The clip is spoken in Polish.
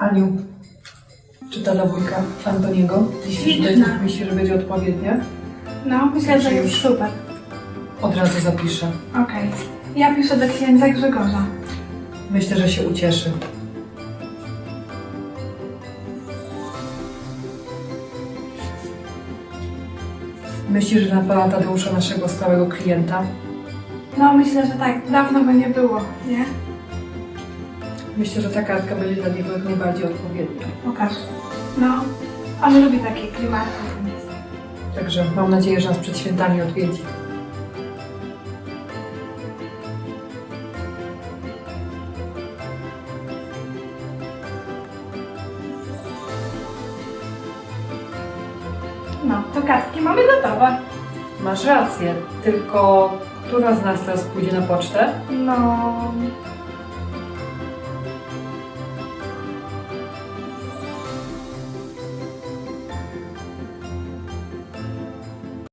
Aniu, czy ta dowójka Antoniego Śliczna. będzie, myśli, że będzie odpowiednia? No, myślę, że jest super. Od razu zapiszę. Okej. Ja piszę do księdza Grzegorza. Myślę, że się ucieszy. Myślisz, że na pana Tadeusza, naszego stałego klienta? No, myślę, że tak. Dawno go nie było, nie? Myślę, że ta kartka będzie dla niego jak najbardziej odpowiednia. Pokaż. No, on lubi takie klimaty, więc... Także mam nadzieję, że nas przed świętami odwiedzi. No, to kartki mamy gotowe. Masz rację, tylko która z nas teraz pójdzie na pocztę? No,